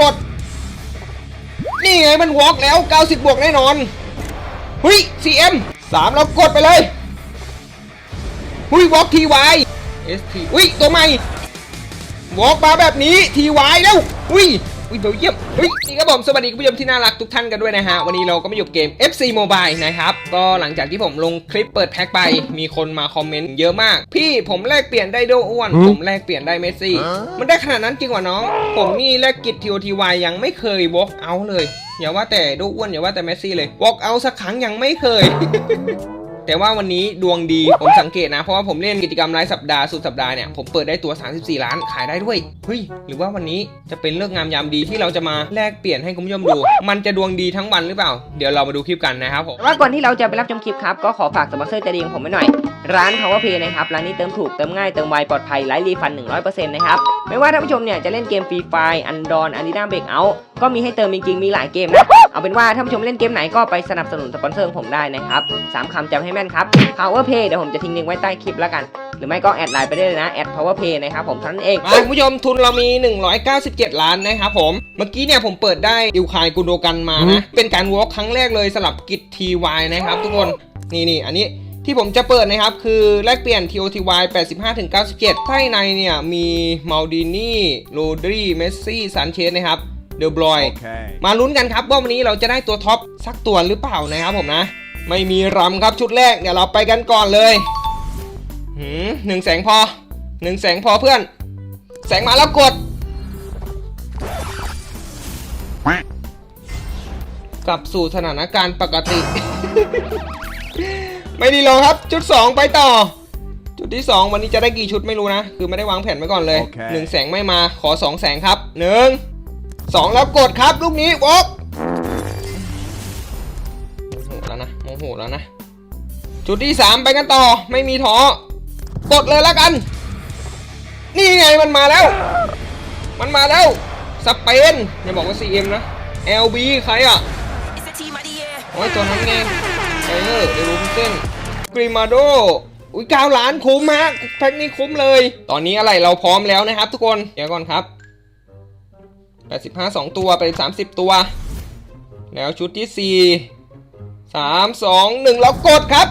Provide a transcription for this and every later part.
กด นี่ไงมันวอล์กแล้ว 90 บวกแน่นอนหุย CM 3แล้วกดไปเลยหุยวอล์ก TY ST อุ้ยตัวใหม่วอล์กมาแบบนี้ทีวายแล้วอุ้ย อุ้ยเบลเยี่ยมอุ้ยนี่ครับผมสวัสดีคุณผู้ชมที่น่ารักทุกท่านกันด้วยนะฮะ วันนี้เราก็มาอยู่เกม FC Mobile นะครับ ก็หลังจากที่ผมลงคลิปเปิดแพ็คไป มีคนมาคอมเมนต์เยอะมาก พี่ผมแลกเปลี่ยนได้โดอ้วน ผมแลกเปลี่ยนได้เมสซี่ มันได้ขนาดนั้นจริงเหรอน้อง ผมนี่แลกกิจ TOTY ยังไม่เคยวอล์กเอาเลย อย่าว่าแต่โดอ้วนอย่าว่าแต่เมสซี่เลยวอล์กเอาสักครั้งยังไม่เคย แต่ว่าวันนี้ดวงดีผมสังเกตนะ เพราะว่าผมเล่นกิจกรรมรายสัปดาห์สุดสัปดาห์เนี่ยผมเปิดได้ตัว 34 ล้านขายได้ด้วยเฮ้ยหรือว่าวันนี้จะเป็นเลิกงงามยามดีที่เราจะมาแลกเปลี่ยนให้คุณผู้ชมดู มันจะดวงดีทั้งวันหรือเปล่า เดี๋ยวเรามาดูคลิปกันนะครับผมแต่ว่าก่อนที่เราจะไปรับชมคลิปครับก็ขอฝากสปอนเซอร์ใจดีของผมไว้หน่อย ร้าน Power Pay นะครับร้านนี้เติมถูกเติมง่ายเติมไวปลอดภัยไร้รีฟัน 100%นะครับไม่ว่าท่านผู้ชมเนี่ยจะเล่นเกมฟรีไฟอันดอนอารีนาเบรกเอาก็มีให้เติมจริงๆมีหลายเกมนะเอาเป็นว่าท่านผู้ชมเล่นเกมไหนก็ไปสนับสนุนสปอนเซอร์ของผมได้นะครับสามคำจำให้แม่นครับ Power Pay เดี๋ยวผมจะทิ้งลิงก์ไว้ใต้คลิปแล้วกัน หรือไม่ก็แอดไลน์ไปได้เลยนะแอด Power Pay นะครับผมเท่านั้นเองมาคุณผู้ชมทุนเรามี 197 ล้านนะครับผมเมื่อกี้เนี่ยผมเปิดได้อิวคายกุนโดกันมานะเป็นการวอล์กครั้งแรกเลยสลับกิจ TY นะครับทุกคนนี่นี่อันนี้ ที่ผมจะเปิดนะครับ คือแลกเปลี่ยน TOTY 85-97 ถ้าในเนี่ยมีมาลดินี่โรดรีเมสซี่ซันเชสนะครับเดอบรอย Okay. มาลุ้นกันครับว่าวันนี้เราจะได้ตัวท็อปสักตัวหรือเปล่านะครับผมนะ ไม่มีรำครับชุดแรกเดี๋ยวเราไปกันก่อนเลยหืมหนึ่งแสงพอหนึ่งแสงพอเพื่อน แสงมาแล้วกดกลับสู่สถานการณ์ปกติ ไม่ดีลงครับ ชุด 2 ไปต่อ จุดที่ 2 วันนี้จะได้กี่ชุดไม่รู้นะ คือไม่ได้วางแผนไว้ก่อนเลยโอเคหนึ่งแสงไม่มาขอ 2 แสงครับหนึ่งสองแล้วกดครับลูกนี้วอกโมโหแล้วนะโมโหแล้วนะ จุดที่ 3 ไปกันต่อไม่มีท้อกดเลยแล้วกัน นี่ไงมันมาแล้ว มันมาแล้วสเปนอย่าบอกว่า CM นะ LB ใครอะ It's the team of the year. โอ้ยตัวนั้นไงไท เลอร์เดลูเซนกริมาโดอุ้ยเก้าล้านคุ้มฮะแพ็คนี้คุ้มเลย ตอนนี้อะไรเราพร้อมแล้วนะครับทุกคนเดี๋ยวก่อนครับ85 2 ตัวไป 30 ตัว แล้วชุดที่ 4 3 2 1 แล้วกดครับ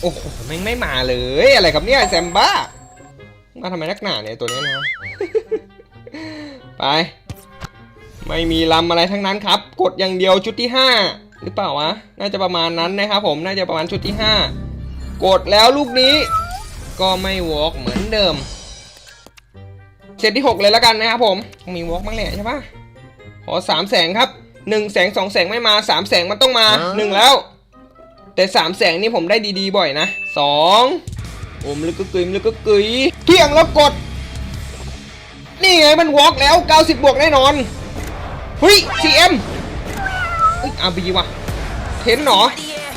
โอ้โหแม่งไม่มาเลย อะไรครับเนี่ยแซมบ้า มาทำไมนักหนาเนี่ยตัวนี้นะไป ไม่มีลำอะไรทั้งนั้นครับ กดอย่างเดียวชุดที่ 5 หรือเปล่าวะ น่าจะประมาณนั้นนะครับผม น่าจะประมาณชุดที่ 5 กดแล้วลูกนี้ก็ไม่วอล์กเหมือนเดิม เซตที่ 6 เลยแล้วกันนะครับผมต้องมีวอล์กบ้างแหละใช่ปะขอ3แสงครับ 1 แสง 2 แสงไม่มา 3 แสงมันต้องมา 1 แล้ว แต่ 3 แสงนี่ผมได้ดีๆบ่อยนะ 2 โอมลึกกึกกึยลึกกึกกึยเที่ยงแล้วกด นี่ไงมันวอล์กแล้ว 90 บวกแน่นอนเฮ้ย CM เฮ้ยอาบีว่ะ เทนเหรอ The year.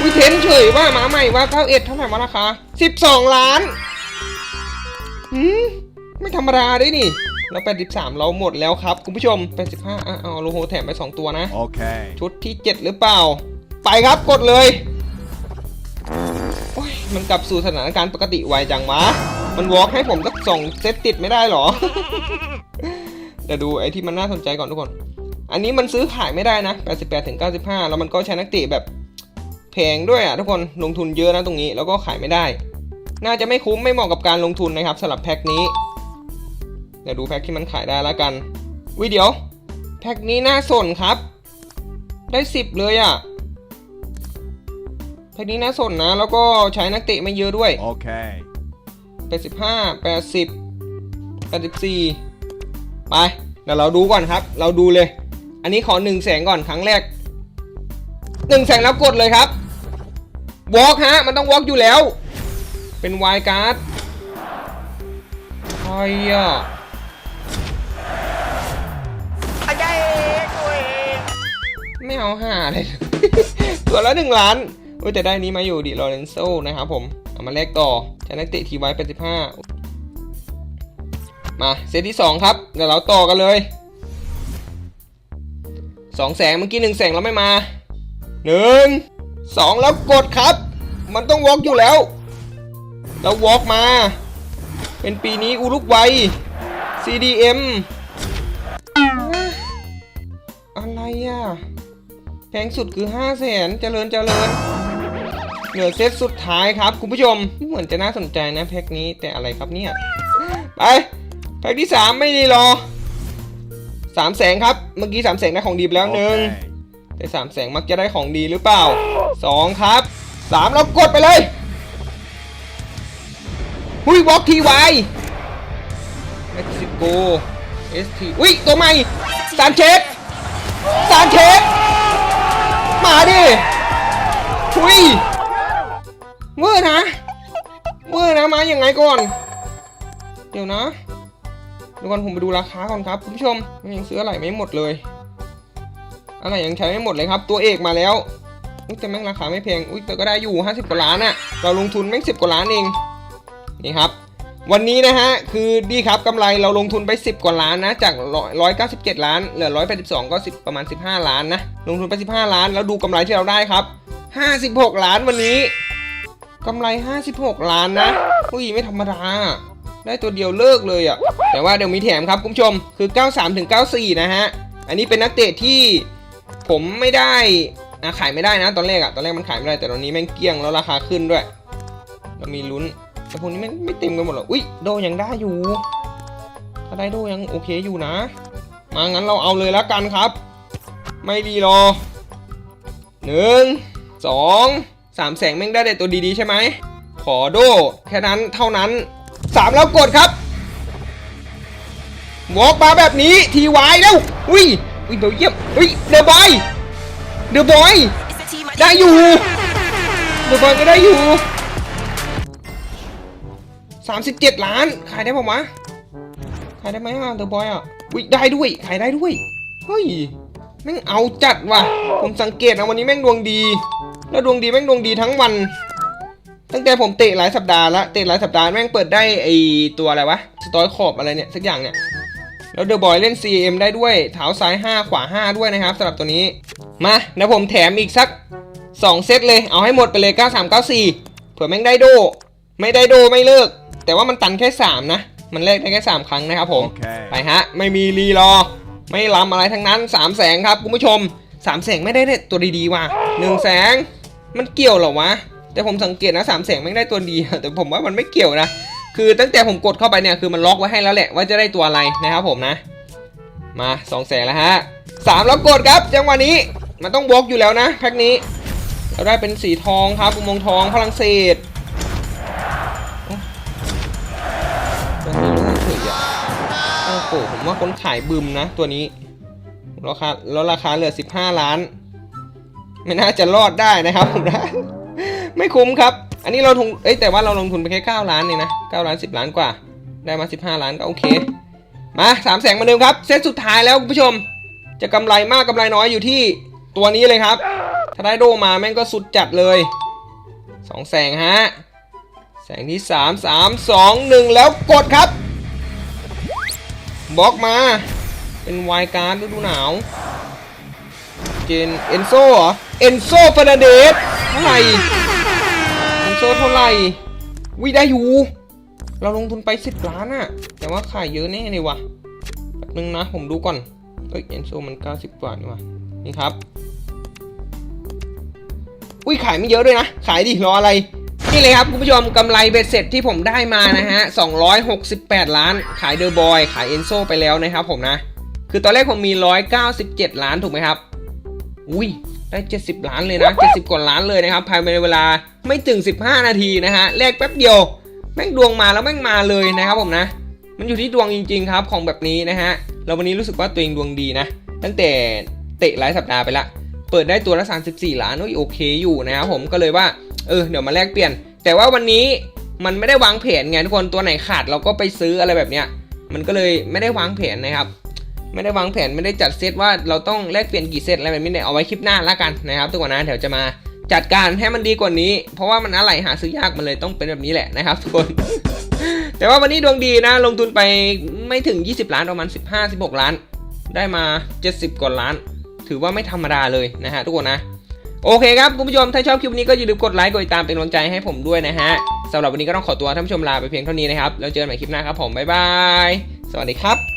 อุ้ยเทนเฉยว่ามาใหม่ว่าเก้าเอ็ดเท่าไหร่วะราคา12ล้านหืมไม่ธรรมดาด้วยนี่แล้ว83 เราหมดแล้วครับ คุณผู้ชม 85อะเอาโลโฮแถมไป 2 ตัวนะ Okay. ชุดที่ 7 หรือเปล่า ไปครับกดเลยโอ้ยมันกลับสู่สถานการณ์ปกติไวจังวะ มันวอล์กให้ผมสักสองเซตติดไม่ได้หรอ เดี๋ยวดูไอ้ที่มันน่าสนใจก่อนทุกคน อันนี้มันซื้อขายไม่ได้นะ 88ถึง95 แล้วมันก็ใช้นักเตะแบบแพงด้วยอะทุกคนลงทุนเยอะนะตรงนี้แล้วก็ขายไม่ได้ น่าจะไม่คุ้มไม่เหมาะกับการลงทุนนะครับสำหรับแพ็คนี้เดี๋ยวดูแพ็คที่มันขายได้แล้วกันวิเดี๋ยวแพ็คนี้น่าสนครับ ได้สิบเลยอะ่ะแพ็คนี้น่าสนนะ แล้วก็ใช้นักเตะไม่เยอะด้วย Okay. แปดสิบห้าแปดสิบแปดสิบสี่ไปเดี๋ยวเราดูก่อนครับ เราดูเลย อันนี้ขอหนึ่งแสงก่อนครั้งแรกหนึ่งแสงแล้วกดเลยครับวอล์กฮะ มันต้องวอล์กอยู่แล้ว เป็นวายการ์ดใครอะไม่เอาห้าเลย ตัวละหนึ่งล้านโอ้ยแต่ได้นี้มาอยู่ดิลอเรนโซนะครับผม เอามาแลกต่อใช้นักเตะทีไว้เป็นสิบห้ามา เซตที่สองครับ เดี๋ยวเราต่อกันเลย สองแสงเมื่อกี้หนึ่งแสงแล้วไม่มาหนึ่งสองแล้วกดครับ มันต้องวอล์กอยู่แล้วแล้ววอล์กมา เป็นปีนี้อุรุกวัย CDM อะไรอะแพงสุดคือ5 0 0แสนเจริญเจริญเหลือเซตสุดท้ายครับ คุณผู้ชม เหมือนจะน่าสนใจนะแพ็คนี้แต่อะไรครับเนี่ย ไป แพ็คที่ 3 ไม่ดีรอ สามแสงครับ เมื่อกี้สามแสงได้ของดีไปแล้วหนึ่งแต่สามแสงมักจะได้ของดีหรือเปล่าสองครับสามเรากดไปเลยหุยบล็อกทีไวเม็กซิโกเอสทีอุ้ยตัวใหม่ซานเชสซานเชสมาดิหุยเมื่อนะเมื่อนะมาอย่างไงก่อน เดี๋ยวนะเดี๋ยวก่อนผมไปดูราคาก่อนครับคุณผู้ชมมันยังซื้ออะไรไม่หมดเลยอะไรยังใช้ไม่หมดเลยครับ ตัวเอกมาแล้วอุ๊ยแต่แม่งราคาไม่แพงอุ้ยแต่ก็ได้อยู่ 50 กว่าล้านอะเราลงทุนแม่ง10กว่าล้านเองนี่ครับ วันนี้นะฮะคือดีครับกำไรเราลงทุนไป 10 กว่าล้านนะ จาก 197 ล้านเหลือ 182 ก็ 10 ประมาณ 15 ล้านนะ ลงทุนไป 15 ล้าน แล้วดูกำไรที่เราได้ครับ 56 ล้านวันนี้กำไร 56 ล้านนะอุ้ยไม่ธรรมดา ได้ตัวเดียวเลิกเลยอะ่ะ แต่ว่าเดี๋ยวมีแถมครับคุณผู้ชม คือ 93ถึง94 นะฮะ อันนี้เป็นนักเตะที่ผมไม่ได้อะขายไม่ได้นะ ตอนแรกอะตอนแรกมันขายไม่ได้ แต่ตอนนี้แม่งเกลี้ยงแล้วราคาขึ้นด้วย เรามีลุ้น แต่พวกนี้ไม่ไม่เต็มกันหมดหรอ อุ้ยโดยังได้อยู่ ถ้าได้โดยังโอเคอยู่นะ มางั้นเราเอาเลยแล้วกันครับ ไม่ดีรอหนึ่งสองสามแสงแม่งได้แต่ตัวดีๆใช่ไหม ขอโดแค่นั้นเท่านั้น สามแล้วกดครับวอกมาแบบนี้ทีวายแล้วอุ้ยอุ้ยเบลเยียมอุ้ยเดอะบอยเดอะบอยได้อยู่เดอะบอยก็ได้อยู่37ล้านขายได้ป่าวะขายได้ไหมอะเดอะบอยอะอุ้ยได้ด้วยขายได้ด้วยเฮ้ยแม่งเอาจัดว่ะ ผมสังเกตนะวันนี้แม่งดวงดี แล้วดวงดีแม่งดวงดีทั้งวัน ตั้งแต่ผมเตะหลายสัปดาห์ละเตะหลายสัปดาห์แม่งเปิดได้ไอตัวอะไรวะสตอยขอบอะไรเนี่ยสักอย่างเนี่ยแล้วเดอะบอยเล่น CM ได้ด้วยเท้าซ้าย 5 ขวา 5 ด้วยนะครับสำหรับตัวนี้มาเดี๋ยวผมแถมอีกสัก 2 เซตเลยเอาให้หมดไปเลย 9394 เผื่อแม่งได้โด ไม่ได้โดไม่เลิก แต่ว่ามันตันแค่ 3 นะ มันแลกได้แค่ 3 ครั้งนะครับผมไปฮะ ไม่มีรีรอ ไม่ลำอะไรทั้งนั้น 3 แสงครับคุณผู้ชม 3 แสงไม่ได้เด็ดตัวดีๆว่ะ1แสงมันเกี่ยวเหรอวะ แต่ผมสังเกตนะ3แสงไม่ได้ตัวดี แต่ผมว่ามันไม่เกี่ยวนะ คือตั้งแต่ผมกดเข้าไปเนี่ยคือมันล็อกไว้ให้แล้วแหละว่าจะได้ตัวอะไรนะครับผมนะ มา2องแสนแล้วฮะสามแล้วกดครับจังหวะนี้มันต้องบล็อกอยู่แล้วนะแพ็คนี้เราได้เป็นสีทองครับอุโมงทองฝรั่งเศสโอ้ตัวนี้รู้เฉยอะโอ้โหผมว่าคนขายบึมนะ ตัวนี้ราคาแล้วราคาเหลือ 15 ล้าน ไม่น่าจะรอดได้นะครับผมนะ ไม่คุ้มครับ อันนี้เราลงเอ้ยแต่ว่าเราลงทุนไปแค่9ล้านเองนะ9ล้าน 10 ล้านกว่า ได้มา 15 ล้านก็โอเค มาสามแสงหมาเดิมครับ เซตสุดท้ายแล้วคุณผู้ชม จะกำไรมากกำไรน้อยอยู่ที่ตัวนี้เลยครับ ถ้าได้โดมาแม่งก็สุดจัดเลยสองแสงฮะ แสงที่ 3 3 2 1 แล้วกดครับบล็อกมา เป็นวายการ์ดฤดูหนาว เจนเอนโซเหรอ เอนโซฟานาเดสเท่าไหร่ เอนโซเท่าไหร่วิได้อยู่ เราลงทุนไป10ล้านอะแต่ว่าขายเยอะแน่เลยวะแป๊บนึงนะ ผมดูก่อน เอ้ย เอนโซมัน90กว่านี่วะนี่ครับ อุ้ยขายไม่เยอะด้วยนะ ขายดิรออะไรนี่เลยครับคุณผู้ชมกำไรเบ็ดเสร็จที่ผมได้มานะฮะ 268 ล้าน ขายเดอะบอย ขายเอนโซไปแล้วนะครับผมนะ คือตอนแรกผมมี 197 ล้านถูกไหมครับ อุ้ยได้ 70 ล้านเลยนะ 70 กว่าล้านเลยนะครับ ภายในเวลาไม่ถึง 15 นาทีนะฮะแลกแป๊บเดียว แม่งดวงมาแล้วแม่งมาเลยนะครับผมนะ มันอยู่ที่ดวงจริง ๆ ครับของแบบนี้นะฮะเราวันนี้รู้สึกว่าตัวเองดวงดีนะ ตั้งแต่เตะหลายสัปดาห์ไปละ เปิดได้ตัวละ 34 ล้านโอเคอยู่นะครับผมก็เลยว่าเออเดี๋ยวมาแลกเปลี่ยน แต่ว่าวันนี้มันไม่ได้วางแผนไงทุกคนตัวไหนขาดเราก็ไปซื้ออะไรแบบเนี้ยมันก็เลยไม่ได้วางแผนนะครับ ไม่ได้วางแผนไม่ได้จัดเซตว่าเราต้องแลกเปลี่ยนกี่เซตอะไรแบบนี้เนี่ยเอาไว้คลิปหน้าละกันนะครับทุกคนนะเดี๋ยวจะมาจัดการให้มันดีกว่านี้ เพราะว่ามันอะไรหาซื้อยากมันเลยต้องเป็นแบบนี้แหละนะครับทุกคน แต่ว่าวันนี้ดวงดีนะ ลงทุนไปไม่ถึง 20 ล้านประมาณ 15-16 ล้าน ได้มา 70 กว่าล้าน ถือว่าไม่ธรรมดาเลยนะฮะทุกคนนะ โอเคครับคุณผู้ชมถ้าชอบคลิปนี้ก็อย่าลืมกดไลค์กดติดตามเป็นกำลังใจให้ผมด้วยนะฮะสำหรับวันนี้ก็ต้องขอตัวท่านผู้ชมลาไปเพียงเท่านี้นะครับแล้วเจอกันใหม่คลิปหน้าครับผมบ๊ายบายสวัสดีครับ